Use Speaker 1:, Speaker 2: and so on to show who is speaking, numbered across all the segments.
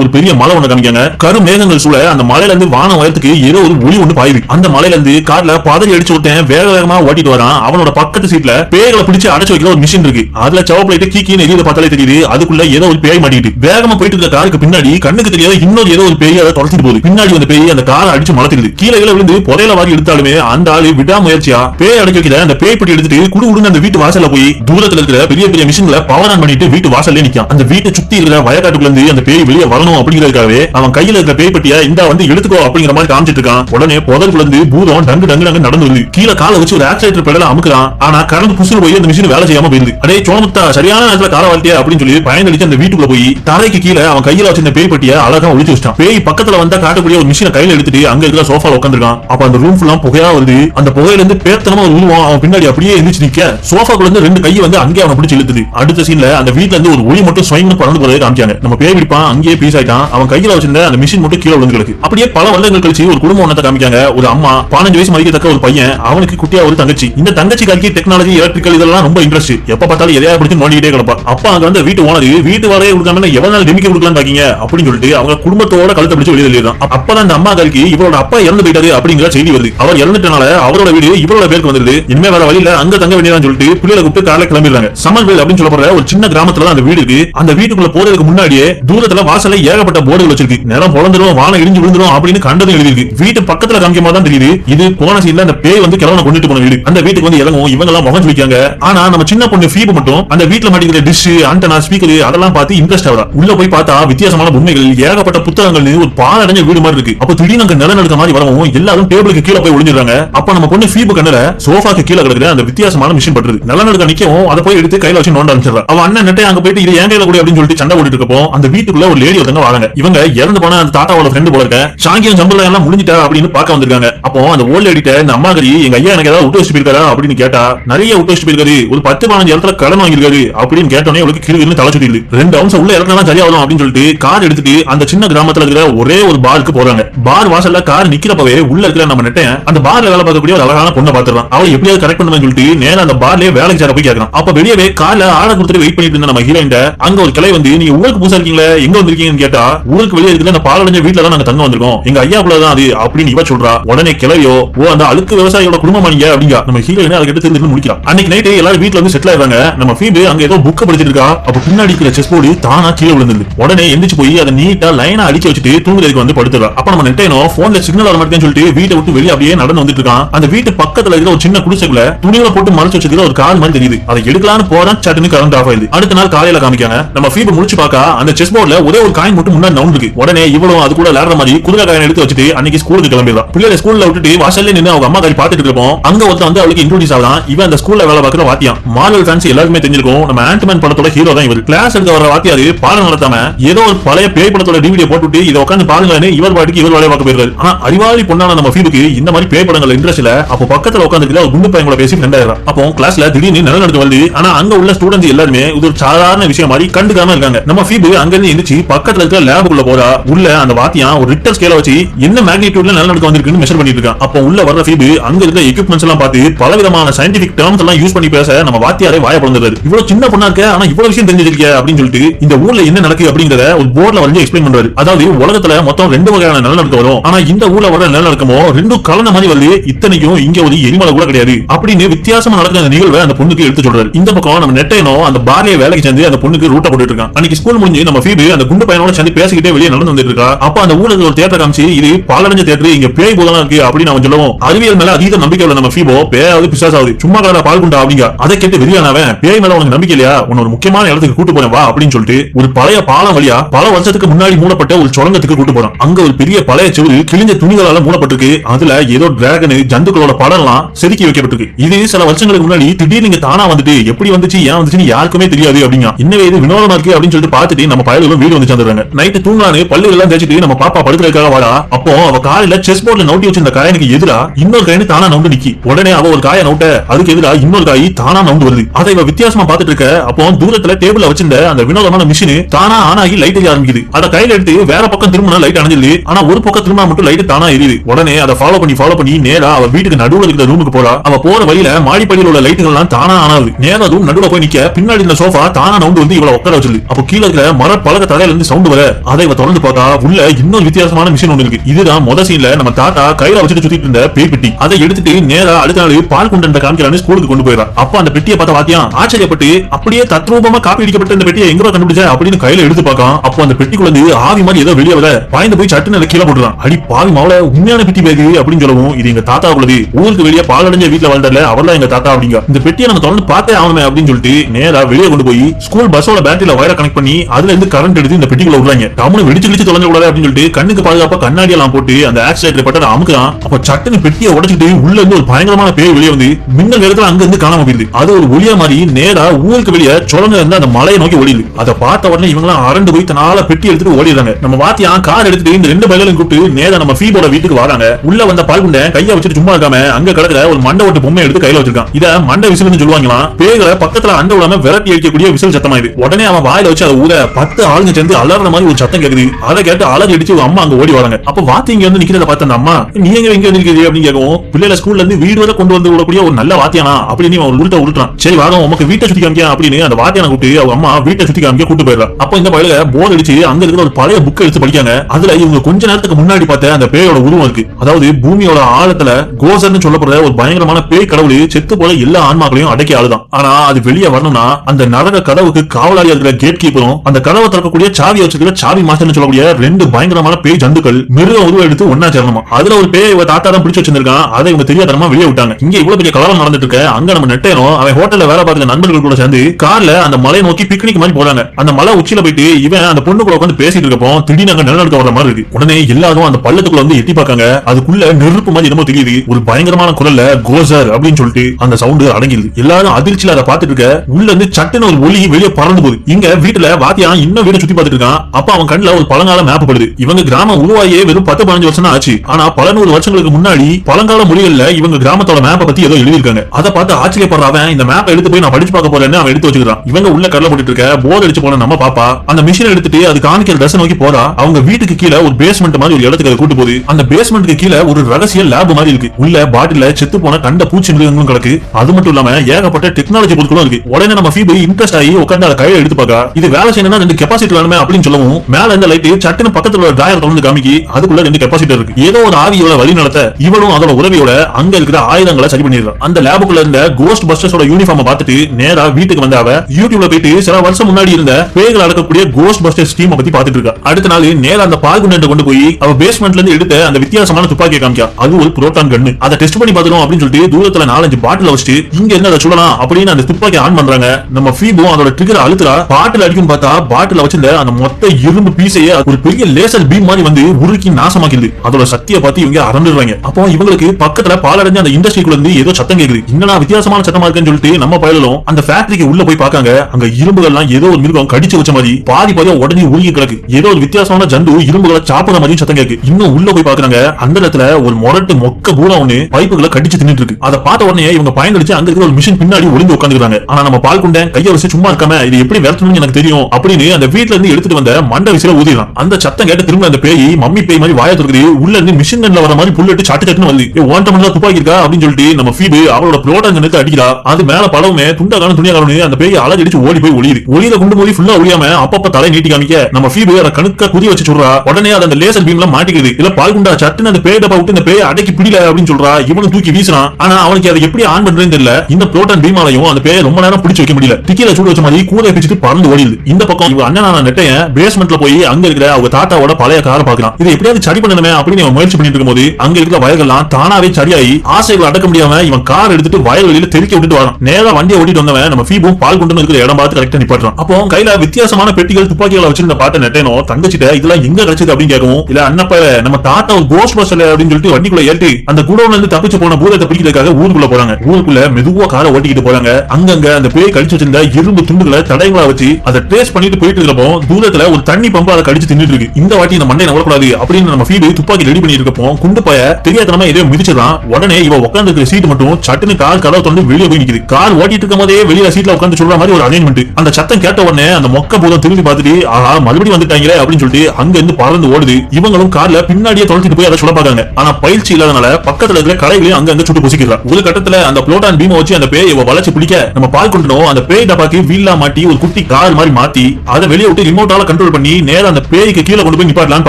Speaker 1: ஒரு பெரிய மலை ஒண்ணு காமிக்காங்க கரு மேகங்கள் சூழ அந்த மலையில இருந்து வான உயரத்துக்கு ஏதோ ஒரு ஒளி ஒண்ணு பாயுது. அந்த மலையில இருந்து கார்ல பதறி அடிச்சு விட்டேன். வேக வேகமா ஓட்டிட்டு வரான். அவனோட பக்கத்து சீட்ல பேய்களை பிடிச்சு அடைச்சு வைக்கிற ஒரு மிஷின் இருக்கு. அதுல சவப்பிளைட்டு கீ கீழே எரியுத பார்த்தாலே தெரியுது. அதுக்குள்ள ஏதோ ஒரு பேய் மாட்டிட்டு வேகமா போயிட்டு இருக்க காருக்கு பின்னாடி கண்ணுக்கு தெரியாத இன்னொரு ஏதோ ஒரு பேய் அதை தொடச்சிட்டு போகுது. பின்னாடி வந்த பேய் அந்த காரை அடிச்சு மலத்திடுது கீழே கீழே விழுந்து புதையில வாரி எடுத்தாலுமே அந்த ஆளு விடாமுயற்சியா பேய் அடைக்க வைக்கிற அந்த பேய் பெட்டி எடுத்துட்டு குடு குடுன்னு அந்த வீட்டு வாசல்ல போய் தூரத்துல இருக்கிற பெரிய பெரிய மிஷின்ல பவர் ஆன் பண்ணிட்டு வீட்டு வாசல்ல நிக்கான் அந்த வீட்டை சுத்தி இருக்கிற வயக்காட்டுக்குள்ள இருந்து அந்த பேய் வெளியே வரணும் அப்படிங்கறதுக்காகவே அவன் கையில இருக்க பேய் பெட்டியை இந்த வந்து எடுத்துக்கோ அப்படிங்கிற மாதிரி காமிச்சிட்டு இருக்கான். உடனே புதற்குள்ள இருந்து பூதம் டங்கு டங்கு டங்கு நடந்து வருது கீழே காலை வச்சு ஒரு ஆக்சிலேட்டர் பெடல அமுக்குறான். ஆனா கரண்ட் புசுல போய் அந்த மிஷின் வேலை செய்யாம போயிருது. அடே சோமத்தா சரியான நேரத்துல கால வாழ்த்தியா? அப்படின்னு சொல்லி பயந்தடிச்சு அந்த வீட்டுக்குள்ள போய் தரைக்கு கீழே அவன் கையில வச்சிருந்த பேய் பெட்டியை அழகா ஒழிச்சு வச்சிட்டான். பேய் பக்கத்துல வந்தா காட்டக்கூடிய ஒரு மிஷினை கையில எடுத்துட்டு அங்க இருக்கிற சோஃபால உட்காந்துருக்கான் அப்ப அந்த ரூம் ஃபுல்லா புகையா வருது. அந்த புகையில இருந்து பேத்தனமா ஒரு உருவம் அவன் பின்னாடி அப்படியே எந்திரிச்சு நிக்க. சோஃபாக்குள்ள இருந்து ரெண்டு கை வந்து அங்கேயே அவனை பிடிச்சி இழுத்துது. அடுத்த சீன்ல அந்த வீட்டுல இருந்து ஒரு ஒளி மட்டும் ஸ்வயம்னு பறந்து போறதை காமிச்சாங்க. நம்ம பேய் பிடிப்பான் அங்கேயே பீஸ் ஆயிட்டான் அவன் கையில வச்சிருந்த அந்த மிஷின் மட்டும் கீழே விழுந்து கிடக்கு. அப்படியே பல வருடங்கள் கழிச்சு ஒரு குடும்ப ஒன்றத்தை காமிக்காங்க ஒரு அம்மா பதினஞ்சு வயசு மதிக்கத்தக்க ஒரு பையன் அவனுக்கு குட்டியா ஒரு தங்கச்சி. இந்த தங்கச்சி காக்கி டெக்னாலஜி எலக்ட்ரிக்கல் இதெல்லாம் ரொம்ப இன்ட்ரெஸ்ட் எப்ப பார்த்தாலும் எதையா பிடிச்சி நோண்டிட்டே கிடப்பா. அப்பா அங்க வந்து வீட்டு ஓனர் வீட்டு வாடகை கொடுக்காம எவ்வளவு நாள் டிமிக்கி கொடுக்கலாம் பாக்கீங்க? அப்படின்னு சொல்லிட்டு அவங்க குடும்பத்தோட கழுத்தை பிடிச்சு வெளியே வெளியிடறான் அப்பதான் அந்த அம்மா காலிக்கு இவரோட அப்பா இறந்து போயிட்டாரு அப்படிங்கிற செய்தி வருது. அவர் இறந்துட்டனால அவரோட வீடு இவரோட பேருக்கு வந்துருது இனிமே வேற வழியில அங்க தங்க வேண்டியதான் சொல்லிட்டு பிள்ளைகளை கூப்பிட்டு காலையில கிளம்பிடுறாங்க. சமர்வேல் அப்படின்னு சொல்லப்படுற ஒரு சின்ன கிராமத்துல அந்த வீடு இருக்கு. அந்த வீட்டுக்குள்ள போறதுக்கு முன்னாடியே தூரத்துல வாசல்ல ஏகப்பட்ட போர்டுகள் வச்சிருக்கு. நிலம் பொழந்துடும் வானம் இடிஞ்சு விழுந்துடும் அப்படின்னு கண்டதும் எழுதிருக்கு வீட்டு பக்கத்துல காமிக்கமா தான் தெரியுது. இது போன சீன்ல அந்த பேய் வந்து கிழவனை கொண்டுட்டு போன வீடு. அந்த வீட்டுக்கு வந்து இறங்கும். இவங்க எல்லாம் முகம் சொல்லிக்காங்க ஆனா நம்ம சின்ன பொண்ணு ஃபீப் மட்டும் அந்த வீட்டுல மாட்டிக்கிற டிஷ் ஆண்டனா ஸ்பீக்கர் அதெல்லாம் பார்த்து இன்ட்ரெஸ்ட் ஆகுதா உள்ள போய் பார்த்தா வித்தியாசமான பொம்மைகள் ஏகப்பட்ட புத்தகங்கள் ஒரு பாலடைஞ்ச வீடு மாதிரி இருக்கு. அப்ப திடீர்னு அங்க நிலநடுக்க மாதிரி வரவும் எல்லாரும் டேபிளுக்கு கீழே போய் ஒளிஞ்சிடுறாங்க. அப்ப நம்ம பொண்ணு ஃபீபு கண்ணுல சோஃபாக்கு கீழே கிடக்குற அந்த வித்தியாசமான மிஷின் பட்டுருது. நிலநடுக்க நிக்கவும் அதை போய் எடுத்து கையில வச்சு நோண்ட ஆரம்பிச்சிடறா. அவ அண்ணன் நெட்டை அங்க போயிட்டு இது என் கையில கூட அப்படின்னு சொல்லிட்டு சண்டை ஓடிட்டு இருக்கப்போ அந்த வீட்டுக்குள்ள ஒரு லேடி ஒருத்தங்க வராங்க. இவங்க இறந்து போன அந்த தாத்தாவோட ஃப்ரெண்டு போல இருக்க. சாங்கியம் சம்பிரதாயம் எல்லாம் முடிஞ்சிட்டா அப்படின்னு பார்க்க வந்திருக்காங்க. அப்போ அந்த ஓல்டு லேடிட்ட இந்த அம்மா கறி எங்க ஐயா எனக்கு ஏதாவது விட்டு வச்சு போயிருக்காரா அப்படின்னு கேட்டா நிறைய விட்டு வச்சு போயிருக்காரு ஒரு பத்து பதினஞ்சு இடத்துல கடன் வாங்கியிருக்காரு. அப்படின்னு கேட்டோன்னே அவளுக்கு கிருகிருன்னு தலை சுத்திடுது. ரெண்டு அம்சம் உள்ள இறக்கலாம் சரியாகும் அப்படின்னு சொல்லிட்டு கார் எடுத்துட்டு அந்த சின்ன கிராமத்துல இருக்கிற ஒரே ஒரு பாருக்கு போறாங்க. பார் வாசல்ல கார் நிக்கிறப்பவே உள்ள இருக்கிற நம்ம நெட்டேன் அந்த பார்ல வேலை பார்க்கக்கூடிய ஒரு அழகான பொண்ணை பாத்துறான் அவளை எப்படியாவது கரெக்ட் பண்ணுவேன்னு சொல்லிட்டு நேரம் அந்த பார்லயே வேலைக்கு சேர போய் கேட்கறான் அப்ப வெளியவே கார்ல ஆர்டர் கொடுத்துட்டு வெயிட் பண்ணிட்டு இருந்த நம்ம ஹீரோயின் அங்க ஒரு கிளை வந்து நீங்க ஊருக்கு புதுசா இருக்கீங்களே எங்க வந்திருக்கீங்கன்னு கேட்டா ஊருக்கு வெளியே இருக்கிற அந்த பாலடைஞ்ச வீட்டுல தான் நாங்க தங்க வந்திருக்கோம். எங்க ஐயா தான் அது அப்படின்னு இவ சொல்றா. உடனே கிளவியோ ஓ அந்த அழுக்கு விவசாயியோட குடும்பமா நீங்க? அப்படிங்க. நம்ம ஹீரோயின் அதை கிட்ட தெரிஞ்சு முடிக்கிறா அன்னைக்கு நைட்டு எல்லாரும் வீட்டுல வந்து செட்டில் ஆயிடுறாங்க. நம்ம ஃபீபு அங்க ஏதோ புக்க படிச்சிட்டு இருக்கா. அப்ப பின்னாடி இருக்கிற செஸ் போர்டு தானா கீழே விழுந்தது உடனே எந்திரிச்சு போய் அதை நீட்டா லைனா அடிச்சு வச்சுட்டு தூங்குறதுக்கு வந்து படுத்துறா அப்ப நம்ம நெட்டேனோ போன்ல சிக்னல் வர மாட்டேன்னு சொல்லிட்டு வீட்டை விட்டு வெளியே அப்படியே நடந்து வந்துட்டு இருக்கான். அந்த வீட்டு பக்கத்துல இருக்கிற ஒரு சின்ன குடிசைக்குள்ள துணிகளை போட்டு மறைச்சு வச்சிருக்கிற ஒரு கார் மாதிரி தெரியுது. அதை எடுக்கலாம்னு போறான் சட்டுன்னு கரண்ட் ஆஃப் ஆயிடுது. அடுத்த நாள் காலையில காமிக்காங்க நம்ம ஃபீபு முடிச்சு பார்க்க அந்த செஸ் போர்டுல ஒரே ஒரு காயின் மட்டும் முன்னாடி நவுந்துக்கு உடனே இவ்வளவு அது கூட விளையாடுற மாதிரி குதிரை காயின் எடுத்து வச்சுட்டு அன்னைக்கு ஸ்கூலுக்கு கிளம்பிடுறா. பிள்ளைகளை ஸ்கூல்ல விட்டுட்டு வாசல்ல நின்று அவங்க அம்மா காரி பாத்துட்டு இருப்போம் அங்க ஒருத்தன் வந்து அவளுக்கு இன்ட்ரோடியூஸ் ஆகலாம் இவன் அந்த ஸ்கூல்ல வேலை பார்க்குற வாத்தியம் மார்வல் ஃபேன்ஸ் எல்லாருமே தெரிஞ்சிருக்கும் நம்ம ஆண்ட்மேன் படத்தோட ஹீரோ தான் இவர். கிளாஸ் எடுக்க வர வாத்தியாரு பாடம் நடத்தாம ஏதோ ஒரு பழைய பேய் படத்தோட டிவிடியை போட்டுட்டு இதை உட்காந்து பாருங்கன்னு இவர் பாட்டுக்கு இவர் வேலையை பார்க்க போயிருக்காரு ஆனா அறிவாளி பொண்ணான நம்ம ஃபீபுக்கு இந்த மாதிரி பேய் படங்கள் இன்ட்ரெஸ்ட் இல்ல. அப்போ பக்கத்துல உட்காந்துட்டு ஒரு குண்டு பையன் கூட பேசி ஃப்ரெண்ட் ஆயிரம் அப்போ கிளாஸ்ல திடீர்னு நிலநடுக்கம் வருது. ஆனா அங்க உள்ள ஸ்டூடெண்ட்ஸ் எல்லாருமே இது ஒரு சாதாரண விஷயம் மாதிரி கண்டுக்காம இருக்காங்க. நம்ம ஃபீபு அங்க இருந்து எந்திரிச்சு பக்கத்து பக்கத்துல இருக்கிற லேபுக்குள்ள போறா உள்ள அந்த வாத்தியா ஒரு ரிட்டர் ஸ்கேல வச்சு என்ன மேக்னிடியூட்ல நிலநடுக்கம் வந்திருக்குன்னு மெஷர் பண்ணிட்டு இருக்கான் அப்போ உள்ள வர்ற ஃபீபு அங்க இருக்க எக்யூப்மெண்ட்ஸ் எல்லாம் பார்த்து பல விதமான சயின்டிபிக் டேர்ம்ஸ் எல்லாம் யூஸ் பண்ணி பேச நம்ம வாத்தியாரே வாய பிறந்துடுறாரு இவ்வளவு சின்ன பொண்ணா இருக்க ஆனா இவ்வளவு விஷயம் தெரிஞ்சிருக்க அப்படின்னு சொல்லிட்டு இந்த ஊர்ல என்ன நடக்கு அப்படிங்கறத ஒரு போர்ட்ல வரைஞ்சு எக்ஸ்பிளைன் பண்றாரு. அதாவது உலகத்துல மொத்தம் ரெண்டு வகையான நிலநடுக்கம் வரும். ஆனா இந்த ஊர்ல வர நிலநடுக்கமோ ரெண்டும் கலந்த மாதிரி வருது. இத்தனைக்கும் இங்க ஒரு எரிமலை கூட கிடையாது. அப்படின்னு வித்தியாசமா நடக்கிற அந்த நிகழ்வை அந்த பொண்ணுக்கு எடுத்து சொல்றாரு. இந்த பக்கம் நம்ம நெட்டையனோ அந்த பார்லயே வேலைக்கு சேர்ந்து அந்த பொண்ணுக்கு ரூட்டை போட்டுட்டு இருக்கான். அன்னைக்கு ஸ்கூல் முடிஞ்சு நம்ம ஃபீபு அந்த குண்டு பையனோட சேர்ந்து பேசிக்கிட்டே வெளியே நடந்து வந்துட்டு இருக்கா? அப்ப அந்த ஊருக்கு ஒரு தேட்டர் காமிச்சு இது பாலடைஞ்ச தேட்டர் இங்க பேய் போதெல்லாம் இருக்கு அப்படின்னு அவன் சொல்லுவோம் அறிவியல் மேல அதீத நம்பிக்கை உள்ள நம்ம ஃபீபோ பேயாவது பிசாசாவது சும்மா கடை பால் குண்டா அப்படிங்க. அதை கேட்டு வெளியானவன் பேய் மேல உனக்கு நம்பிக்கை இல்லையா? உன்னை ஒரு முக்கியமான இடத்துக்கு கூட்டு போறேன் வா அப்படின்னு சொல்லிட்டு ஒரு பழைய பாலம் வழியா பல வருஷத்துக்கு முன்னாடி மூடப்பட்ட ஒரு சுரங்கத்துக்கு கூட்டு போறான். அங்க ஒரு பெரிய பழைய செவரு கிழிஞ்ச துணிகளால மூடப்பட்டிருக்கு. அதுல ஏதோ டிராகன் ஜந்துக்களோட படம் எல்லாம் செதுக்கி வைக்கப்பட்டிருக்கு. இது சில வருஷங்களுக்கு முன்னாடி திடீர்னு இங்க தானா வந்துட்டு எப்படி வந்துச்சு ஏன் வந்துச்சுன்னு யாருக்குமே தெரியாது அப்படிங்க. இன்னவே இது வினோதமா இருக்கு அப்படின்னு சொல்லிட்டு பார்த்துட்டு நம்ம பயலுகளும் வீடு வந்து சேர்ந்துறாங்க நைட்டு தூங்கலான்னு பல்லு எல்லாம் தேய்ச்சிட்டு நம்ம பாப்பா படுக்கிறதுக்காக வாடா. அப்போ அவ காலையில செஸ் போர்ட்ல நோட்டி வச்சிருந்த காயனுக்கு எதிரா இன்னொரு காயினு தானா நவுண்டு நிக்கி. உடனே அவ ஒரு காய நவுட்ட அதுக்கு எதிரா இன்னொரு காய் தானா நவுண்டு வருது. அதை இவ வித்தியாசமா பாத்துட்டு இருக்க அப்போ தூரத்துல டேபிள்ல வச்சிருந்த அந்த வினோதமான மிஷின் தானா ஆன் ஆகி லைட் எரிய ஆரம்பிக்குது. அதை கையில எடுத்து வேற பக்கம் திரும்பினா லைட் அணைஞ்சிருது. ஆனா ஒரு பக்கம் திரும்ப மட்டும் லைட் தானா எரியுது. உடனே அதை ஃபாலோ பண்ணி ஃபாலோ பண்ணி நேரா அவ வீட்டுக்கு நடுவுல இருக்கிற ரூமுக்கு போறா. அவ போற வழியில மாடிப்படியில் உள்ள லைட்டுகள் எல்லாம் தானா ஆனாது நேரா ரூம் நடுவுல போய் நிக்க பின்னாடி இந்த சோஃபா தானா நவுண்டு வந்து இவ்வளவு உட்கார வச்சிருது. அப்போ கீழே இருக்கிற மர பழக தலையில இருந்து சவுண்ட் வர அதை இவ பார்த்தா உள்ள இன்னொரு வித்தியாசமான மிஷின் ஒண்ணு இருக்கு. இதுதான் முத சீன்ல நம்ம தாத்தா கையில வச்சுட்டு சுத்திட்டு இருந்த பேய் பெட்டி. அதை எடுத்துட்டு நேரா அடுத்த நாள் பால் குண்டன் காமிக்கிறான்னு ஸ்கூலுக்கு கொண்டு போயிடா அப்ப அந்த பெட்டியை பார்த்த வாத்தியா ஆச்சரியப்பட்டு அப்படியே தத்ரூபமா காப்பி அடிக்கப்பட்ட இந்த பெட்டியை எங்க கண்டுபிடிச்ச அப்படின்னு கையில எடுத்து பார்க்கலாம் அப்போ அந்த பெட்டிக்குள்ள இருந்து ஆவி மாதிரி ஏதோ வெளியே வர பாய்ந்து போய் சட்டுன்னு கீழே போட்டுறான். அடி பாவி மாவள உண்மையான பெட்டி பேகு அப்படின்னு சொல்லவும் இது எங்க தாத்தா உள்ளது ஊருக்கு வெளியே பால் அடைஞ்ச வீட்டுல வாழ்ந்தால அவர்தான் எங்க தாத்தா அப்படிங்க. இந்த பெட்டியை நம்ம தொடர்ந்து பார்த்தே ஆகணுமே அப்படின்னு சொல்லிட்டு நேரா வெளியே கொண்டு போய் ஸ்கூல் பஸ்ஸோட பேட்டரியில வயரை கனெக்ட் பண்ணி அதுல இருந்து கரண்ட் எடுத்து இந்த பெட்டி வீட்டுக்குள்ள விடுறாங்க டம்னு வெடிச்சு வெடிச்சு தொலைஞ்ச கூடாது அப்படின்னு சொல்லிட்டு கண்ணுக்கு பாதுகாப்பா கண்ணாடி எல்லாம் போட்டு அந்த ஆக்சிடென்ட் பட்டதை அமுக்குறான். அப்ப சட்டுன்னு பெட்டியை உடைச்சிட்டு உள்ள இருந்து ஒரு பயங்கரமான பேய் வெளியே வந்து மின்னல் நேரத்துல அங்க இருந்து காணாம போயிருது. அது ஒரு ஒளியா மாதிரி நேரா ஊருக்கு வெளியே சுரங்க இருந்து அந்த மலையை நோக்கி ஓடிது அதை பார்த்த உடனே இவங்க எல்லாம் அரண்டு போய் தனால பெட்டி எடுத்துட்டு ஓடிடுறாங்க. நம்ம வாத்தியா கார் எடுத்துட்டு இந்த ரெண்டு பயிலும் கூப்பிட்டு நேரா நம்ம ஃபீபோட வீட்டுக்கு வராங்க. உள்ள வந்த பால்குண்ட கைய வச்சுட்டு சும்மா இருக்காம அங்க கிடக்குற ஒரு மண்டை ஓட்டு பொம்மை எடுத்து கையில வச்சிருக்கான். இத மண்டை விசில்னு சொல்லுவாங்களாம். பேய்களை பக்கத்துல அண்ட விடாம விரட்டி அடிக்கக்கூடிய விசில் சத்தமா இது. உடனே அவன் வாயில வச்சு அதை ஊத பத்து ஆளுங்க சேர்ந்து அலற மாதிரி ஒரு சத்தம் கேக்குது. அதை கேட்டு அலறி அடிச்சு அம்மா அங்க ஓடி வராங்க. அப்ப வாத்தி இங்க வந்து நிக்கிறத பார்த்த அந்த அம்மா நீ எங்க இங்க வந்து நிக்கிறீங்க அப்படின்னு கேட்கவும் பிள்ளைல ஸ்கூல்ல இருந்து வீடு வரை கொண்டு வந்து விடக்கூடிய ஒரு நல்ல வாத்தியானா? அப்படின்னு அவன் உருட்ட உருட்டான் சரி வாங்க உமக்கு வீட்டை சுத்தி காமிக்க அப்படின்னு அந்த வாத்தியான கூப்பிட்டு அவங்க அம்மா வீட்டை சுத்தி காமிக்க கூட்டு போயிடலாம் அப்ப இந்த பயில போர் அடிச்சு அங்க இருக்கிற ஒரு பழைய புக் எடுத்து படிக்காங்க அதுல இவங்க கொஞ்ச நேரத்துக்கு முன்னாடி பார்த்த அந்த பேயோட உருவம் இருக்கு. அதாவது பூமியோட ஆழத்துல கோசர்னு சொல்லப்படுற ஒரு பயங்கரமான பேய் கடவுள் செத்து போல எல்லா ஆன்மாக்களையும் அடக்கி ஆளுதான். ஆனா அது வெளியே வரணும்னா அந்த நரக கதவுக்கு காவலாளியா இருக்கிற கேட் கீப்பரும் அந்த கதவை திறக்கக்கூடிய சாவி வச்சிருக்கிற சாவி மாஸ்டர்னு சொல்லக்கூடிய ரெண்டு பயங்கரமான பேய் ஜந்துக்கள் மிருக உருவம் எடுத்து ஒன்னா சேரணுமா? அதுல ஒரு பேய் இவ தாத்தா தான் பிடிச்சு வச்சிருக்கான் அதை இவங்க தெரியாதனமா வெளியே விட்டாங்க. இங்க இவ்வளவு பெரிய கலவரம் நடந்துட்டு இருக்க. அங்க நம்ம நெட்டேனும் அவன் ஹோட்டல்ல வேலை பார்க்கிற நண்பர்கள் கூட சேர்ந்து கார்ல அந்த மலையை நோக்கி பிக்னிக் மாதிரி போறாங்க. அந்த மலை உச்சியில போயிட்டு இவன் அந்த பொண்ணு கூட உட்காந்து பேசிட்டு இருக்கப்போ திடீர்னு அங்க நிலநடுக்க வர மாதிரி இருக்கு. உடனே எல்லாரும் அந்த பள்ளத்துக்குள்ள வந்து எட்டி பார்க்காங்க. அதுக்குள்ள நெருப்பு மாதிரி என்னமோ தெரியுது. ஒரு பயங்கரமான குரல்ல கோசர் அப்படின்னு சொல்லிட்டு அந்த சவுண்டு அடங்கிடுது எல்லாரும் அதிர்ச்சியில அதை பார்த்துட்டு இருக்க. உள்ள இருந்து சட்டுன்னு ஒரு ஒளி வெளியே பறந்து போகுது. இங்க வீட்டுல வாத்தியா இன்னும் வீடு சுத்தி பார்த்துட்டு இருக்கான். அப்ப அவன் கண்ணுல ஒரு பழங்கால மேப் படுது. இவங்க கிராமம் உருவாயே வெறும் பத்து பதினஞ்சு வருஷம் ஆச்சு. ஆனா பல நூறு வருஷங்களுக்கு முன்னாடி பழங்கால மொழிகள்ல இவங்க கிராமத்தோட மேப்பை பத்தி ஏதோ எழுதியிருக்காங்க. அதை பார்த்து ஆச்சரியப்படுற அவன் இந்த மேப் எடுத்து போய் நான் படிச்சு பார்க்க போறேன்னு அவன் எடுத்து வச்சுக்கிறான். இவங்க உள்ள கடல போட்டுட்டு இருக்க போர் அடிச்சு போன நம்ம பாப்பா அந்த மிஷின் எடுத்துட்டு அது காணிக்கிற தசை நோக்கி போறா. அவங்க வீட்டுக்கு கீழே ஒரு பேஸ்மெண்ட் மாதிரி ஒரு இடத்துக்கு அதை கூட்டு போகுது. அந்த பேஸ்மெண்ட்டுக்கு கீழே ஒரு ரகசிய லேப் மாதிரி இருக்கு. உள்ள பாட்டில செத்து போன கண்ட பூச்சி மிருகங்களும் கிடக்கு. அது மட்டும் இல்லாம ஏகப்பட்ட டெக்னாலஜி பொருட்களும் இருக்கு. உடனே நம்ம ஃபீபை இன்ட்ரெஸ்ட் ஆகி உட்காந்து அதை கையில எடுத்து பார்க்க இது வேலை செய்யணும்னா ரெண்டு கெப்பாசிட்டி வேணுமே அப்படின்னு சொல்லவும் மேல இருந்த லைட் சட்டுன்னு பக்கத்துல உள்ள டிராயர் தொடர்ந்து காமிக்கி அதுக்குள்ள ரெண்டு கெப்பாசிட்டர் இருக்கு. ஏதோ ஒரு ஆவியோட வழி நடத்த இவனும் அதோட உதவியோட அங்க இருக்கிற ஆயுதங்களை சரி பண்ணிடுறான் அந்த லேபுக்குள்ள இருந்த கோஸ்ட் பஸ்டர்ஸோட யூனிஃபார்ம் பார்த்துட்டு நேரா வீட்டுக்கு வந்த அவ யூடியூப்ல போயிட்டு சில வருஷம் முன்னாடி இருந்த பேய்கள் அடக்கக்கூடிய கோஸ்ட் பஸ்டர்ஸ் டீம் பத்தி பாத்துட்டு இருக்கா. அடுத்த நாள் நேரா அந்த பால் கொண்டு போய் அவ பேஸ்மெண்ட்ல இருந்து எடுத்த அந்த வித்தியாசமான துப்பாக்கியை காமிக்கா. அது ஒரு புரோட்டான் கண்ணு அதை டெஸ்ட் பண்ணி பார்த்துடும் அப்படின்னு சொல்லிட்டு தூரத்துல நாலஞ்சு பாட்டில் வச்சுட்டு இங்க என்ன அதை சுடலாம் அப்படின்னு அந்த துப்பாக்கி ஆன் பண்றாங்க. நம்ம ஃபீபும் அதோட ட்ரிகர் அழுத்துறா. பாட்டில் அடிக்கும் பார்த்தா பாட்டில் வச்சிருந்த அந்த மொத்த இரும்பு பீசையே ஒரு பெரிய லேசர் பீம் மாதிரி வந்து உருக்கி நாசமாக்குது அதோட சக்தியை பார்த்து இவங்க அறந்துடுறாங்க. அப்போ இவங்களுக்கு பக்கத்துல பாலடைஞ்ச அந்த இண்டஸ்ட்ரிக்குள்ள இருந்து ஏதோ சத்தம் கேக்குது. என்னடா வித்தியாசமான சத்தமா இருக்குன்னு சொல்லிட்டு நம்ம பயலும் அந்த ஃபேக்டரிக்கு உள்ள போய் பாக்காங்க அங்க இரும்புகள்லாம் ஏதோ ஒரு மிருகம் கடிச்சு வச்ச மாதிரி பாதி பாதியா உடனே உருகி கிடக்கு. ஏதோ ஒரு வித்தியாசமான ஜந்து இரும்புகளை சாப்பிட மாதிரியும் சத்தம் கேக்கு இன்னும் உள்ள போய் பாக்குறாங்க அந்த இடத்துல ஒரு முரட்டு மொக்க பூரா ஒண்ணு பைப்புகளை கடிச்சு தின்னுட்டு இருக்கு. அதை பார்த்த உடனே இவங்க பயங்கடிச்சு அங்க இருக்கிற ஒரு மிஷின் பின்னாடி ஒளிந்து உட்காந்துருக்காங்க ஆனா நம்ம பால் குண்டை கையை வச்சு சும்மா இருக்காம இது எப்படி விரட்டணும்னு எனக்கு தெரியும் அப்படின்னு அந்த வீட்ல இருந்து எடுத்துட்டு வந்த மண்டை விசில ஊதிடலாம் அந்த சத்தம் கேட்டு திரும்ப அந்த பேய் மம்மி பேய் மாதிரி வாய துறக்குது. உள்ள இருந்து மிஷின் கன்ல வர மாதிரி புல்லட்டு சாட்டு சட்டுன்னு வந்து ஓட்ட மட்டும் துப்பாக்கி இருக்கா? அப்படின்னு சொல்லிட்டு நம்ம ஃபீடு அவளோட புரோட்டான் அடிக்கிறா அது மேல படவுமே துண்டா காணும் துணியா காணும் அந்த பேய் அலறி அடிச்சு ஓடி போய் ஒளியுது. ஒளியில குண்டு போய் ஃபுல்லா ஒளியாம அப்பப்ப தலை நீட்டி காமிக்க நம்ம ஃபீபு அதை கணுக்க குதி வச்சு சொல்றா. உடனே அது அந்த லேசர் பீம்ல மாட்டிக்குது. இல்ல பால் குண்டா சட்டுன்னு அந்த பேய் டப்பா விட்டு இந்த பேய் அடக்கி பிடில அப்படின்னு சொல்றா. இவனும் தூக்கி வீசுறான். ஆனா அவனுக்கு அதை எப்படி ஆன் பண்றதுன்னு தெரியல. இந்த புரோட்டான் பீமாலையும் அந்த பேயை ரொம்ப நேரம் பிடிச்சு வைக்க முடியல. டிக்கில சூடு வச்ச மாதிரி கூட பிடிச்சிட்டு பறந்து ஓடிடுது. இந்த பக்கம் இவ அண்ணனான நெட்டையன் பேஸ்மெண்ட்ல போய் அங்க இருக்கிற அவங்க தாத்தாவோட பழைய காரை பாக்கலாம் இது எப்படியாவது சரி பண்ணணுமே அப்படின்னு முயற்சி பண்ணிட்டு இருக்கும்போது அங்க இருக்கிற வயல்கள்லாம் தானாவே சரியாயி ஆசைகள் அடக்க முடியாம இவன் கார் எடுத்துட்டு வயல்வெளியில தெரிக்க விட்டுட்டு வரான். நேரா வண்டியை ஓட்டிட்டு வந்தவன் நம்ம ஃபீபும் பால் கொண்டு இருக்கிற இடம் பார்த்து கரெக்டா நிப்பாட்டுறான். அப்போ கையில வித்தியாசமான பெட்டிகள் துப்பாக்கிகளை வச்சிருந்த பாட்ட நெட்டேனோ தங்கச்சிட்ட இதெல்லாம் எங்க கிடைச்சது? அப்படின்னு கேட்கவும் இல்ல அண்ணப்ப நம்ம தாத்தா ஒரு கோஸ்ட் பஸ்ல அப்படின்னு சொல்லிட்டு வண்டிக்குள்ள ஏற்றி அந்த குடோன்ல இருந்து தப்பிச்சு போன பூதத்தை பிடிக்கிறதுக்காக ஊருக்குள்ள போறாங்க. ஊருக்குள்ள மெதுவா காரை ஓட்டிக்கிட்டு போறாங்க. அங்கங்க அந்த பேய் கடிச்சு வச்சிருந்த இரும்பு துண்டுகளை தடயங்களா வச்சு அதை ட்ரேஸ் பண்ணிட்டு போயிட்டு இருக்கப்போ பக்கத்துல ஒரு தண்ணி பம்பு அதை கடிச்சு தின்னுட்டு இருக்கு. இந்த வாட்டி இந்த மண்டை நவரக்கூடாது அப்படின்னு நம்ம ஃபீடு துப்பாக்கி ரெடி பண்ணி இருக்கப்போ குண்டு பய தெரியாதனமா எதையோ மிதிச்சதான் உடனே இவ உட்காந்து இருக்கிற சீட் மட்டும் சட்டுன்னு கார் கதவை தொண்டு வெளியே போய் நிக்குது. கார் ஓட்டிட்டு இருக்கும் போதே வெளியில சீட்ல உட்காந்து சொல்ற மாதிரி ஒரு அரேஞ்ச்மெண்ட் அந்த சத்தம் கேட்ட உடனே அந்த மொக்க பூதம் திரும்பி பார்த்துட்டு ஆஹா மறுபடியும் வந்துட்டாங்களே அப்படின்னு சொல்லிட்டு அங்க இருந்து பறந்து ஓடுது. இவங்களும் கார்ல பின்னாடியே தொலைச்சிட்டு போய் அதை சொல்ல பாக்காங்க ஆனா பயிற்சி இல்லாதனால பக்கத்துல இருக்கிற கடைகளையும் அங்க அங்க சுட்டு புசிக்கிறான். ஒரு கட்டத்துல அந்த புளோட்டான் பீமை வச்சு அந்த பேயை வளர்ச்சி பிடிக்க நம்ம பார்க்கணும் அந்த பேய் டப்பாக்கு வீல்லா மாட்டி ஒரு குட்டி கார் மாதிரி மாத்தி அதை வெளியே விட்டு ரிமோட்டால கண்ட்ரோல் பண்ணி நேரம் அந்த பேய்க்கு கீழே கொண்டு போய் நிப்பாட்டலாம்னு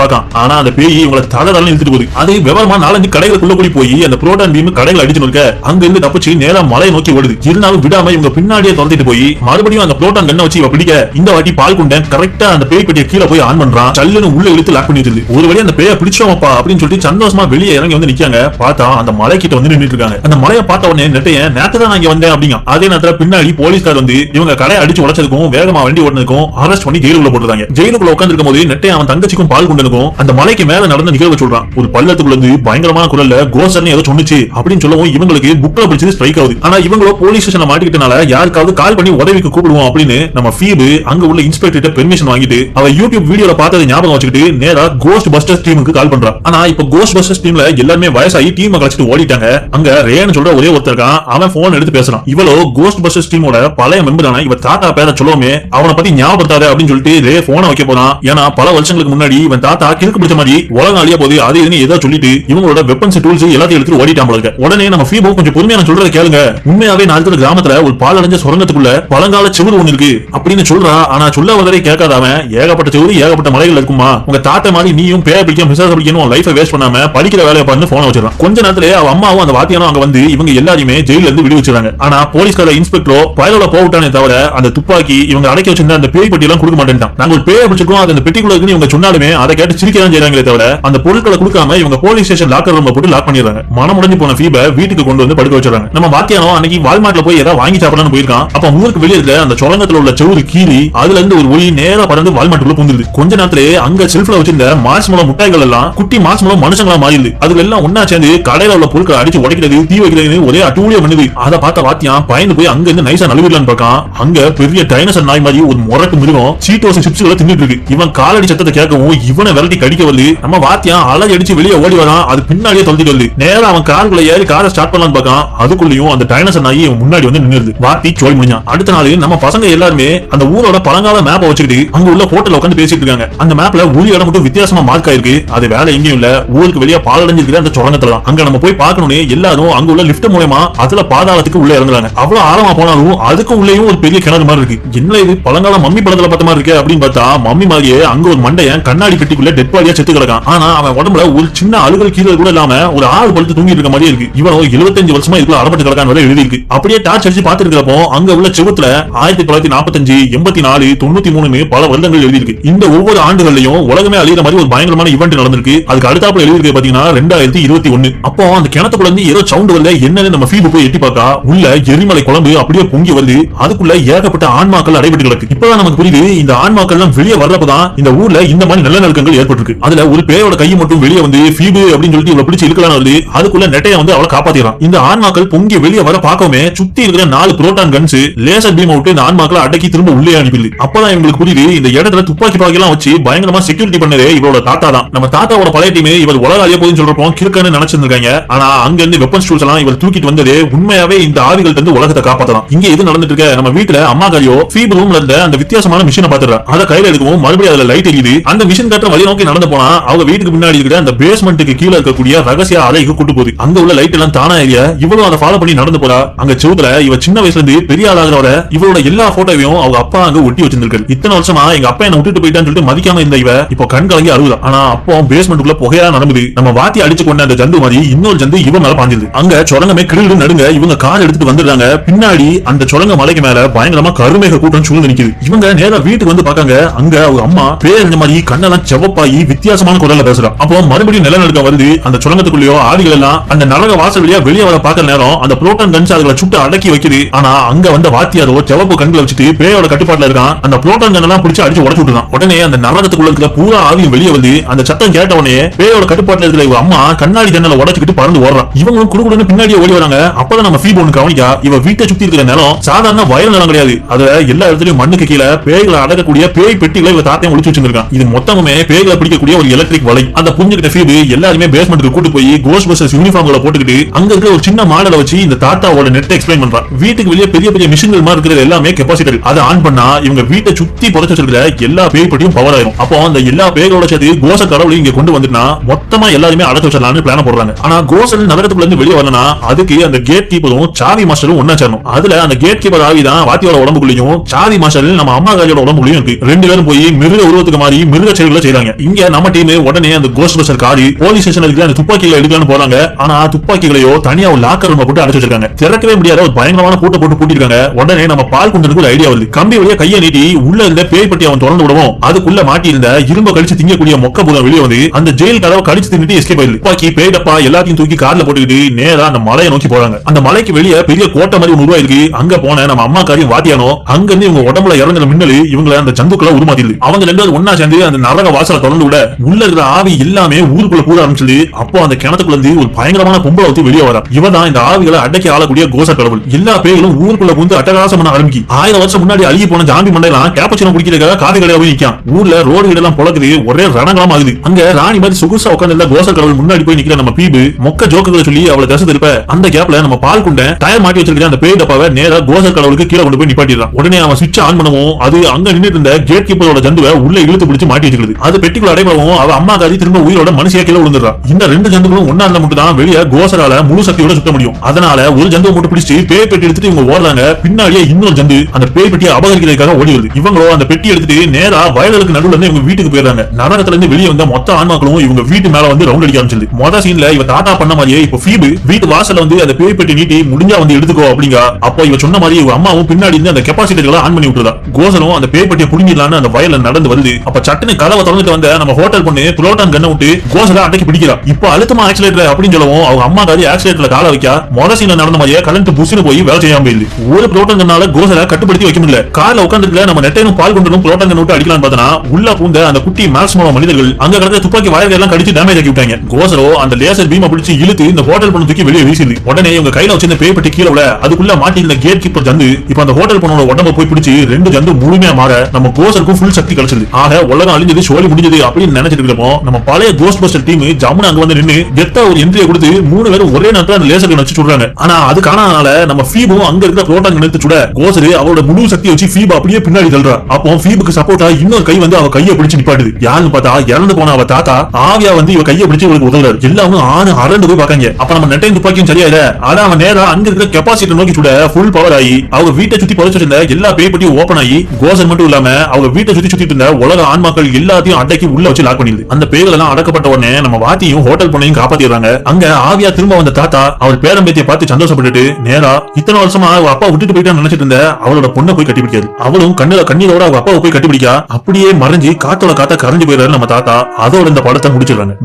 Speaker 1: பார்க்கான். ஆனா அந்த பேய் இவங்களை தலை தலை இழுத்துட்டு போகுது. அது விவரமா நாலஞ்சு கடைகளுக்குள்ள கூடி போய் அந்த புரோட்டான் பீம் கடைகள் அடிச்சு நிற்க அங்க இருந்து தப்பிச்சு நேரம் மலையை நோக்கி ஓடுது. இருந்தாலும் விடாம இவங்க பின்னாடியே தொலைச்சிட்டு போய் மறுபடியும் அந்த புரோட்டான் கண்ணை வச்சு இவ பிடிக்க இந்த வாட்டி பால் குண்டன் கரெக்டா அந்த பேய் பெட்டியை கீழே போய் ஆன் பண்றான். சல்லுன்னு உள்ள இழுத்து லாக் பண்ணி வச்சிருது ஒரு வழி அந்த பேயை பிடிச்சோமாப்பா அப்படின்னு சொல்லிட்டு சந்தோஷமா வெளியே இறங்கி வந்து நிக்காங்க பார்த்தா அந்த மலை கிட்ட வந்து நின்றுட்டு இருக்காங்க. அந்த மலையை பார்த்த உடனே நெட்டையன் நேத்து தான் நான் இங்க வந்தேன் அப்படிங்க. அதே நேரத்துல பின்னாடி போலீஸ்கார் வந்து இவங்க கடையை அடிச்சு உடைச்சதுக்கும் வேகமா வண்டி ஓடுனதுக்கும் அரெஸ்ட் பண்ணி ஜெயிலுக்குள்ள போட்டுருந்தாங்க. ஜெயிலுக்குள்ள உட்காந்துருக்கும் போது நெட்டை அவன் தங்கச்சிக்கும் பால் குண்டனுக்கும் அந்த மலைக்கு மேல நடந்த நிகழ்வு சொல்றான். ஒரு பள்ளத்துக்குள்ள இருந்து பயங்கரமான குரல்ல கோசர்னு ஏதோ சொன்னுச்சு அப்படின்னு சொல்லவும் இவங்களுக்கு புக்ல பிடிச்சது ஸ்ட்ரைக் ஆகுது. ஆனா இவங்களோ போலீஸ் ஸ்டேஷன் மாட்டிக்கிட்டனால யாருக்காவது கால் பண்ணி உதவிக்கு கூப்பிடுவோம் அப்படின்னு நம்ம ஃபீபு அங்க உள்ள இன்ஸ்பெக்டர் பெர்மிஷன் வாங்கிட்டு அவ யூடியூப் வீடியோல பார்த்ததை ஞாபகம் வச்சுக்கிட்டு நேரா கோஸ்ட் பஸ்டர்ஸ் டீமுக்கு கால் பண்றான் ஆனா இப்ப கோஸ்ட் பஸ்டர்ஸ் டீம்ல எல்லாருமே வயசாகி டீம் கழிச்சிட்டு ஓடிட்டாங்க. அங்க ரேன்னு சொல்ற ஒரே ஒருத்தர் இருக்கான். அவன் போன் எடுத்து பேசுறான். இவளோ கோஸ்ட் பஸ்டர்ஸ் டீமோட பழைய மெம்பரான இவ தாத்தா பேர சொல்லவுமே அவனை பத்தி ஞாபகப்படுத்தாத அப்படின்னு சொல்லிட்டு ரே போன் வைக்க போறான் ஏன்னா பல வருஷங்களுக்கு முன்னாடி இவன் தாத்தா கிறுக்கு பிடிச்ச மாதிரி உலகம் அழிய போது அது இதுன்னு ஏதோ சொல்லிட்டு இவங்களோட வெப்பன்ஸ் டூல்ஸ் எல்லாத்தையும் எடுத்து ஓடிட்டான் இருக்க. உடனே நம்ம ஃபீபோ கொஞ்சம் பொறுமையா நான் சொல்றதை கேளுங்க. உண்மையாவே இருக்கிற கிராமத்துல ஒரு பால் அடைஞ்ச சுரங்கத்துக்குள்ள பழங்கால செவுரு ஒண்ணு இருக்கு. அப்படின்னு சொல்றா. ஆனா சொல்ல வந்ததை கேட்காத அவன். ஏகப்பட்ட செவுரு ஏகப்பட்ட மலைகள் இருக்குமா? உங்க தாத்தா மாதிரி நீயும் பேர பிடிக்கும் மிசாச பிடிக்கணும் லைஃபை வேஸ்ட் பண்ணாம படிக்கிற வேலையை பார்த்து போன வச்சிடறான். கொஞ்ச நேரத்துல அவ அம்மாவும் அந்த வாத்தியானும் அங்க வந்து இவங்க எல்லாரையுமே ஜெயில இருந்து விடுவிச்சிருக்காங்க ஆனா போலீஸ்கார இன்ஸ்பெக்டரோ பயலோட போட்டானே தவிர அந்த துப்பாக்கி இவங்க அடைக்க வச்சிருந்த அந்த பேய் பட்டியெல்லாம் கொடுக்க மாட்டேன்ட்டான். நாங்க பேர் பிடிச்சிருக்கோம் அது அந்த பெட்டிக்குள்ள இருக்குன்னு இவங்க சொன்னாலுமே அதை கேட்டு சிரிக்க தான் செய்றாங்களே தவிர அந்த பொருட்களை கொடுக்காம இவங்க போலீஸ் ஸ்டேஷன் லாக்கர் ரூம்ல போட்டு லாக் பண்ணிடுறாங்க. மனமுடைஞ்சு போன ஃபீப வீட்டுக்கு கொண்டு வந்து படுக்க வச்சிடறாங்க. நம்ம வாத்தியானோ அன்னைக்கு வால்மார்ட்ல போய் ஏதாவது வாங்கி சாப்பிடலாம்னு போயிருக்கான். அப்ப ஊருக்கு வெளியே இருக்க அந்த சொலங்கத்துல உள்ள செவுறு கீறி அதுல இருந்து ஒரு ஒளி நேரா பறந்து வால்மார்ட்டுக்குள்ள புந்துருது கொஞ்ச நேரத்திலே அங்க செல்ஃப்ல வச்சிருந்த மார்ச் மூலம் முட்டாய்கள் எல்லாம் குட்டி மார்ச் மூலம் மனுஷங்களா மாறிடுது. அதுல எல்லாம் ஒன்னா சேர்ந்து கடையில உள்ள பொருட்களை அடிச்சு உடைக்கிறது தீ வைக்கிறது ஒரே அட்டூழியம் பண்ணுது. அதை பார்த்த வாத்தியான் பயந்து போய் அங்க இருந்து நைசா நழுவிடலான்னு பார்க்கான். அங்க பெரிய டைனசர் நாய் மாதிரி ஒரு முரட்டு மிருகம் சீட்டோசன் சிப்ஸ்களை தின்னுட்டு இருக்கு. இவன் காலடி சத்தத்தை கேட்கவும் இவனை விரட்டி கடிக்க வருது. நம்ம வாத்தியான் அலறி அடிச்சு வெளியே ஓடி வரான். அது பின்னாடியே தொலைச்சிட்டு வருது. நேரம் அவன் காருக்குள்ள ஏறி காரை ஸ்டார்ட் பண்ணலாம்னு பார்க்கான். அதுக்குள்ளயும் அந்த டைனோசர் நாய் முன்னாடி வந்து நின்றுது வாத்தி சோழி முடிஞ்சான். அடுத்த நாள் நம்ம பசங்க எல்லாருமே அந்த ஊரோட பழங்கால மேப்பை வச்சுக்கிட்டு அங்க உள்ள ஹோட்டல் உட்காந்து பேசிட்டு இருக்காங்க. அந்த மேப்ல ஒரு இடம் மட்டும் வித்தியாசமா மார்க் ஆயிருக்கு. அது வேலை எங்கேயும் இல்ல. ஊருக்கு வெளியே பாலடைஞ்சிருக்கிற அந்த சுரங்கத்துல தான். அங்க நம்ம போய் பார்க்கணும்னு எல்லாரும் அங்க உள்ள லிஃப்ட் மூலயமா அதுல பாதாளத்துக்கு உள்ள இறங்குறாங்க. அவ்வளவு ஆழமா போனாலும் அதுக்கு உள்ளேயும் ஒரு பெரிய கிணறு மாதிரி இருக்கு. என்ன இது? பழங்கால மம்மி படத்துல பார்த்த மாதிரி இருக்கு அப்படின்னு பார்த்தா மம்மி மாதிரியே அங்க ஒரு மண்டையன் கண்ணாடி பெட்டிக்குள்ள டெட் பாடியா செத்து கிடக்கான் ஆனா அவன் உடம்புல ஒரு சின்ன அழுகல் கீழே கூட இல்லாம ஒரு ஆள் பழுத்து தூங்கிட்டு இருக்க மாதிரி இருக்கு. இவனோ 75 வருஷமா இதுக்குள்ள அடப்பட்டு கிடக்கான் வரை எழுதி இருக்கு அப்படியே டார்ச் அடிச்சு பாத்துருக்கிறப்போ அங்க உள்ள செவத்துல ஆயிரத்தி தொள்ளாயிரத்தி நாற்பத்தஞ்சு எண்பத்தி நாலு தொண்ணூத்தி மூணுன்னு பல வருடங்கள் எழுதி இருக்கு இந்த ஒவ்வொரு ஆண்டுகள்லயும் உலகமே அழியிற மாதிரி ஒரு பயங்கரமான ஈவெண்ட் நடந்திருக்கு. அதுக்கு அடுத்தாப்புல எழுதி இருக்கு பாத்தீங்கன்னா ரெண்டாயிரத்தி இருபத்தி ஒன்னு. அப்போ அந்த கிணத்துக்குள்ள இருந்து ஏதோ சவுண்ட் வரல என்னன்னு நம்ம ஃபீல் போய் எட்டி பார்த்தா உள்ள எரிமலை குழம்பு அப்படியே பொங்கி வருது. அதுக்குள்ள ஏகப்பட்ட ஆன்மாக்கள் அடைபட்டு கிடக்கு. இப்பதான் நமக்கு புரியுது இந்த ஆன்மாக்கள் எல்லாம் வெளியே வர்றப்பதான் இந்த ஊர்ல இந்த மாதிரி நல்ல நிலநடுக்கங்கள் ஏற்பட்டிருக்கு. அதுல ஒரு பேயோட கை மட்டும் வெளியே வந்து ஃபீபு அப்படின்னு சொல்லிட்டு இவ்வளவு பிடிச்சு இழுக்கலாம் வருது. அதுக்குள்ள நெட்டைய வந்து அவளை காப்பாத்திடுறான். இந்த ஆன்மாக்கள் பொங்கி வெளியே வர பார்க்கவே சுத்தி இருக்கிற நாலு புரோட்டான் கன்ஸ் லேசர் பீம் விட்டு இந்த ஆன்மாக்களை அடக்கி திரும்ப உள்ளே அனுப்பிடுது. அப்பதான் இவங்களுக்கு புரியுது இந்த இடத்துல துப்பாக்கி பாக்கி எல்லாம் வச்சு பயங்கரமா செக்யூரிட்டி பண்ணதே இவரோட தாத்தா தான். நம்ம தாத்தாவோட பழைய டீமே இவர் உலக அழிய போதுன்னு சொல்றப்போ கிறுக்கன்னு நினைச்சிருந்திருக்காங்க. ஆனா அங்க இருந்து வெப்பன் டூல்ஸ் எல்லாம் இவர் தூக்கிட்டு வந்தது உண்மையாவே இந்த ஆவிகள் இருந்து உலகத்தை காப்பாத்தலாம். இங்க எது நடந்துட்டு இருக்க? நம்ம வீட்டுல அம்மா காரியோ ஃபீப் ரூம்ல இருந்த அந்த வித்தியாசமான மிஷினை பாத்துறா அதை கையில எடுக்கவும் மறுபடியும் அதுல லைட் எரியுது. அந்த மிஷின் கட்டுற வழி நோக்கி நடந்து போனா அவங்க வீட்டுக்கு பின்னாடி இருக்கிற அந்த பேஸ்மெண்ட்டுக்கு கீழே இருக்கக்கூடிய ரகசிய அறைக்கு கூட்டு போகுது. அங்க உள்ள லைட் எல்லாம் தானா ஏறிய இவ்வளவு அதை ஃபாலோ பண்ணி நடந்து போறா. அங்க செவுத்துல இவ சின்ன வயசுல இருந்து பெரிய ஆளாகிறவர இவளோட எல்லா போட்டோவையும் அவங்க அப்பா அங்க ஒட்டி வச்சிருந்திருக்கு இத்தனை வருஷமா எங்க அப்பா என்ன விட்டுட்டு போயிட்டான்னு சொல்லிட்டு மதிக்காம இருந்த இவ இப்போ கண் கலங்கி அழுகுதா ஆனா அப்போ பேஸ்மெண்ட்டுக்குள்ள புகையா நடந்தது. நம்ம வாத்தி அடிச்சு கொண்ட அந்த ஜந்து மாதிரி இன்னொரு ஜந்து இவன் மேல பாஞ்சிருது அங்க சுரங்கமே கிருடு நடுங்க இவங்க கார் எடுத்துட்டு வந்துடுறாங்க. பின்னாடி அந்த சொரங்க மலைக்கு மேல பயங்கரமா கருமேக கூட்டம் சூழ்ந்து நிக்குது. இவங்க நேரா வீட்டுக்கு வந்து பாக்காங்க அங்க அவங்க அம்மா பேர் இந்த மாதிரி கண்ணெல்லாம் செவப்பாயி வித்தியாசமான குரல்ல பேசுறா. அப்போ மறுபடியும் நிலநடுக்கம் வருது. அந்த சுரங்கத்துக்குள்ளயோ ஆவிகள் எல்லாம் அந்த நரக வாசல் வழியா வெளியே வர பாக்குற நேரம் அந்த புரோட்டான் கன்ஸ் அதுல சுட்டு அடக்கி வைக்குது. ஆனா அங்க வந்த வாத்தியாரோ செவப்பு கண்களை வச்சுட்டு பேயோட கட்டுப்பாட்டுல இருக்கான். அந்த புரோட்டான் கன் எல்லாம் பிடிச்சு அடிச்சு உடச்சு விட்டுறான். உடனே அந்த நரகத்துக்குள்ள இருக்கிற பூரா ஆவியும் வெளியே வந்து அந்த சத்தம் கேட்ட உடனே பேயோட கட்டுப்பாட்டுல இருக்கிற இவ அம்மா கண்ணாடி ஜன்னல உடச்சுக்கிட்டு பறந்து ஓடுறான் இவங்களும் குடுக்குடுன்னு பின்னாடியே ஓடி வராங்க. அப்பதான் நம்ம ஃபீல் ஒன்று கவனிக்கா இவ வீட்டை சுத்தி இருக்கிற நிலம் சாதாரண வயல் நிலம் கிடையாது. அதுல எல்லா இடத்துலயும் மண்ணுக்கு கீழே பேய்களை அடக்கக்கூடிய பேய் பெட்டிகளை இவ தாத்தையும் ஒழிச்சு வச்சிருக்கான் இது மொத்தமுமே பேய்களை பிடிக்கக்கூடிய ஒரு எலக்ட்ரிக் வலை. அந்த புரிஞ்சுக்கிட்ட ஃபீபு எல்லாருமே பேஸ்மெண்ட்டுக்கு கூட்டு போய் கோஸ் பஸ்டர்ஸ் யூனிஃபார்ம்களை போட்டுக்கிட்டு அங்க இருக்கிற ஒரு சின்ன மாடலை வச்சு இந்த தாத்தாவோட நெட் எக்ஸ்பிளைன் பண்றான் வீட்டுக்கு வெளியே பெரிய பெரிய மிஷின்கள் மாதிரி இருக்கிறது எல்லாமே கெப்பாசிட்டர் அதை ஆன் பண்ணா இவங்க வீட்டை சுத்தி புதைச்சு வச்சிருக்கிற எல்லா பேய் பட்டியும் பவர் ஆயிரும். அப்போ அந்த எல்லா பேய்களோட சேர்த்து கோச கடவுளையும் இங்க கொண்டு வந்துட்டா மொத்தமா எல்லாருமே அடைச்சு வச்சிடலாம்னு பிளான் போடுறாங்க. ஆனா கோசல் நகரத்துக்குள்ள இருந்து வெளியே வரணும்னா அதுக்கு அந்த கேட் கீப்பரும் சாவி மாஸ்டரும் ஒன்னா சேரணும். அதுல அந்த கேட் கீப்பர் ஆவி தான் வாத்தியோட உடம்புக்குள்ளயும் சாவி மாஸ்டர் நம்ம அம்மா காரியோட உடம்புக்குள்ளயும் இருக்கு. ரெண்டு பேரும் போய் மிருக உருவத்துக்கு மாறி மிருக செயல்களை செய்றாங்க. இங்க நம்ம டீம் உடனே அந்த கோஸ்ட் பஸ்டர் காரி போலீஸ் ஸ்டேஷன் இருக்கிற அந்த துப்பாக்கிகளை எடுக்கலாம்னு போறாங்க. ஆனா துப்பாக்கிகளையோ தனியா ஒரு லாக்கர் ரூம் போட்டு அடைச்சு வச்சிருக்காங்க. திறக்கவே முடியாத ஒரு பயங்கரமான கூட்ட போட்டு பூட்டிருக்காங்க உடனே நம்ம பால் குண்டனுக்கு ஒரு ஐடியா வருது. கம்பி வழியா கையை நீட்டி உள்ள இருந்த பேய் பட்டி அவன் திறந்து விடவும் அதுக்குள்ள மாட்டி இருந்த இரும்ப கழிச்சு திங்கக்கூடிய மொக்க பூதம் வெளியே வந்து அந்த ஜெயில் கதவை கடிச்சு தின்னுட்டு எஸ்கேப் ஆயிடுது. துப்பாக்கி பேய் டப்பா எல்லாத்தையும் தூக்கி கார்ல போட்டுக்கிட்டு நேரா அந்த மலையை நோக்கி போறாங்க. அந்த மலைக்கு வெளியே பெரிய கோட்டை மாதிரி ஒன்று உருவாயிருக்கு. அங்க போன நம்ம அம்மா காரியம் வாத்தியானோ அங்க இருந்து இவங்க உடம்புல இறங்குற மின்னல் இவங்களை அந்த ஜந்துக்களை உருமாத்திடுது. அவங்க ரெண்டு பேரும் ஒன்னா சேர்ந்து அந்த நரக வாசலை தொடர்ந்து விட உள்ள இருக்கிற ஆவி எல்லாமே ஊருக்குள்ள கூட ஆரம்பிச்சது அப்போ அந்த கிணத்துக்குள்ள இருந்து ஒரு பயங்கரமான பொம்பளை ஊத்தி வெளியே வரா இவன் தான் இந்த ஆவிகளை அடக்கி ஆளக்கூடிய கோச கடவுள். எல்லா பேய்களும் ஊருக்குள்ள புகுந்து அட்டகாசம் பண்ண ஆரம்பிக்கி ஆயிரம் வருஷம் முன்னாடி அழுகி போன ஜாம்பி மண்டையெல்லாம் கேப்பச்சினம் குடிக்கிறதுக்காக காஃபி கடையா போய் நிக்கான். ஊர்ல ரோடு இடெல்லாம் புழக்குது ஒரே ரணங்களம் ஆகுது. அங்க ராணி மாதிரி சொகுசா உட்காந்து கோச கடவுள் முன்னாடி போய் நிக்கிற நம்ம பீபு மொக்க ஜோக்குகளை சொல்லி அவளை தசை திருப்ப அந்த கேப்ல நம்ம பால் குண்ட டயர் மாட்டி வச்சிருக்கிற அந்த பேய் டப்பாவை நேரா கோச கடவுளுக்கு கீழே கொண்டு போய் நிப்பாட்டிடுறான். உடனே அவன் சுவிட்ச் ஆன் பண்ணவும். அது அங்க நின்னுட்டு இருந்த கேட் கீப்பரோட ஜந்துவை உள்ள இழுத்து பிடிச்சு மாட்டி வச்சுக்கிறது அது பெட்டிக்குள்ள அடைபவும் அவ அம்மா காரி திரும்ப உயிரோட மனுஷியா கீழே விழுந்துடுறா. இந்த ரெண்டு ஜந்துகளும் ஒன்னா இருந்த மட்டும் தான் வெளியே கோசரால முழு சக்தியோட சுத்த முடியும். அதனால ஒரு ஜந்துவை மட்டும் பிடிச்சு பேய் பெட்டி எடுத்துட்டு இவங்க ஓடுறாங்க. பின்னாடியே இன்னொரு ஜந்து அந்த பேய் பெட்டியை அபகரிக்கிறதுக்காக ஓடி வருது. இவங்களோ அந்த பெட்டி எடுத்துட்டு நேரா வயலுக்கு நடுவுல இருந்து இவங்க வீட்டுக்கு போயிடுறாங்க. நரகத்துல இருந்து வெளியே வந்த மொத்த ஆன்மாக்களும் இவங்க வீட்டு மேல வந்து ரவுண்ட் அடிக்க ஆரம்பிச்சது மொத சீன்ல இவ தாத்தா பண்ண மாதிரியே இப்ப ஃபீபு வீட்டு வாசல்ல வந்து அந்த பேய் பெட்டி நீட்டி முடிஞ்சா வந்து எடுத்துக்கோ அப்படிங்க அப்போ இவ சொன்ன மாதிரி இவ அம்மாவும் பின்னாடி இருந்து அந்த கெப்பாசிட்டர்களை ஆன் பண்ணி விட்டுறா கோசலும் அந்த பேய் பெட்டியை புடிங்கிடலான்னு அந்த வயல்ல நடந்து வருது அப்ப சட்டுன்னு கதவை திறந்துட்டு வந்த நம்ம ஹோட்டல் பொண்ணு புலோட்டான் கண்ணை விட்டு கோசலா அடக்கி பிடிக்கிறா. இப்ப அழுத்தமா ஆக்சிலேட்டர் அப்படின்னு சொல்லவும் அவங்க அம்மா காரி ஆக்சிலேட்டர்ல கால வைக்க மொத சீன்ல நடந்த மாதிரியே கலந்து புசுன்னு போய் வேலை செய்யாம போயிடுது. ஒரு புலோட்டான் கண்ணால கோசலா கட்டுப்படுத்தி வைக்க முடியல. கார்ல உட்காந்துருக்கல நம்ம நெட்டையும் பால் கொண்டு புலோட்டான் கண்ணு விட்டு அடிக்கலாம்னு பார்த்தனா உள்ள பூந்த அந்த குட்டி மேக்ஸிமம் மனிதர்கள் அங்க கிடந்த துப்பாக்கி வாயர்கள் எல்லாம் கடிச்சு டேமேஜ் ஆக்கி விட்டாங்க. கோசரோ அந்த லேசர் பீமை பிடிச்சு இழுத்து இந்த ஹோட்டல் பொண்ணு தூக்கி வெளியே வீசிடுது. உடனே இவங்க கையில வச்சிருந்த பேய் பெட்டி கீழே விட அதுக்குள்ள மாட்டி இருந்த கேட் கீப்பர் ஜந்து இப்ப அந்த ஹோட்டல் பொண்ணோட உடம்ப போய் பிடிச்சு ரெண்டு ஜந்து முழுமையா மாற நம்ம கோச கோசருக்கும் ஃபுல் சக்தி கிடைச்சது ஆக உலகம் அழிஞ்சது சோழி முடிஞ்சது அப்படின்னு நினைச்சிட்டு இருக்கிறப்போ நம்ம பழைய கோஸ்ட் பஸ்டர் டீம் ஜமுனா அங்க வந்து நின்று கெத்தா ஒரு என்ட்ரியை கொடுத்து மூணு பேரும் ஒரே நேரத்தில் அந்த லேசர் வச்சு சுடுறாங்க ஆனா அது காணாதனால நம்ம ஃபீபும் அங்க இருக்கிற புரோட்டான் நிறுத்து சுட கோசரு அவரோட முழு சக்தியை வச்சு ஃபீப் அப்படியே பின்னாடி தள்ளுறா. அப்போ ஃபீபுக்கு சப்போர்ட்டா இன்னொரு கை வந்து அவ கையை பிடிச்சு நிப்பாட்டுது. யாருன்னு பார்த்தா இறந்து போன அவ தாத்தா ஆவியா வந்து இவ கையை பிடிச்சு இவளுக்கு உதவுறாரு. எல்லாரும் ஆணு அரண்டு போய் பாக்காங்க அப்ப நம்ம நெட்டையும் துப்பாக்கியும் சரியா இல்ல ஆனா அவன் நேரா அங்க இருக்கிற கெப்பாசிட்டி நோக்கி சுட ஃபுல் பவர் ஆகி அவங்க வீட்டை சுத்தி புதைச்சு எல்லா பேய் பட்டியும் ஓபன் ஆகி கோசர் மட்டும் இல்லாம அவங்க அவங்க வீட்டை சுத்தி சுத்திட்டு இருந்த உலக ஆன்மாக்கள் எல்லாத்தையும் அடக்கி உள்ள வச்சு லாக் பண்ணிடுது. அந்த பேய்கள் எல்லாம் அடக்கப்பட்ட உடனே நம்ம வாத்தியும் ஹோட்டல் பொண்ணையும் காப்பாத்திடுறாங்க. அங்க ஆவியா திரும்ப வந்த தாத்தா அவர் பேரம்பேத்தியை பார்த்து சந்தோஷப்பட்டுட்டு நேரா இத்தனை வருஷமா அவ அப்பா விட்டுட்டு போயிட்டான்னு நினைச்சிட்டு இருந்த அவளோட பொண்ணை போய் கட்டி பிடிக்காது அவளும் கண்ணுல கண்ணீரோட அவங்க அப்பாவை போய் கட்டி பிடிக்கா அப்படியே மறைஞ்சு காத்தோட காத்தா கரைஞ்சு போயிடுறாரு நம்ம தாத்தா. அதோட இந்த படத்தை முடிச்சிடுறாங்க.